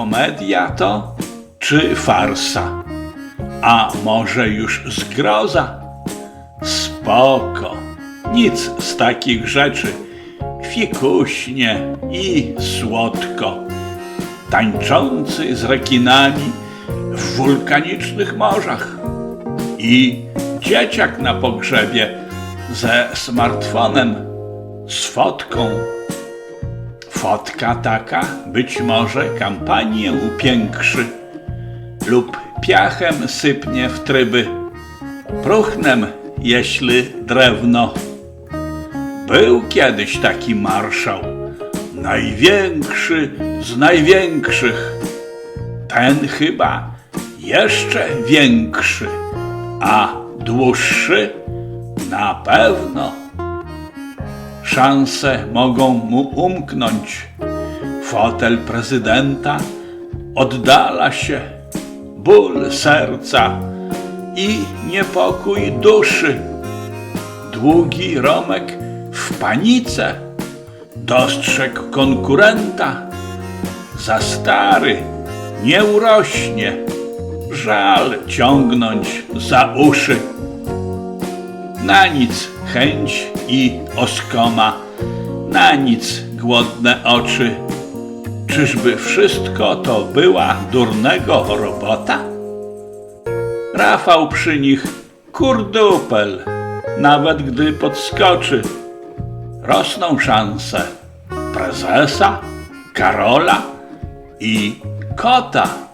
komedia to, czy farsa? A może już zgroza? Spoko, nic z takich rzeczy. Fikuśnie i słodko. Tańczący z rekinami w wulkanicznych morzach. I dzieciak na pogrzebie ze smartfonem, z fotką. Fotka taka być może kampanię upiększy lub piachem sypnie w tryby, próchnem, jeśli drewno. Był kiedyś taki marszał, największy z największych. Ten chyba jeszcze większy, a dłuższy na pewno. Szanse mogą mu umknąć. Fotel prezydenta oddala się, ból serca i niepokój duszy. Długi Romek w panice dostrzegł konkurenta. Za stary nie urośnie, żal ciągnąć za uszy. Na nic chęć i oskoma, na nic głodne oczy. Czyżby wszystko to była durnego robota? Rafał przy nich kurdupel, nawet gdy podskoczy. Rosną szanse prezesa, Karola i kota.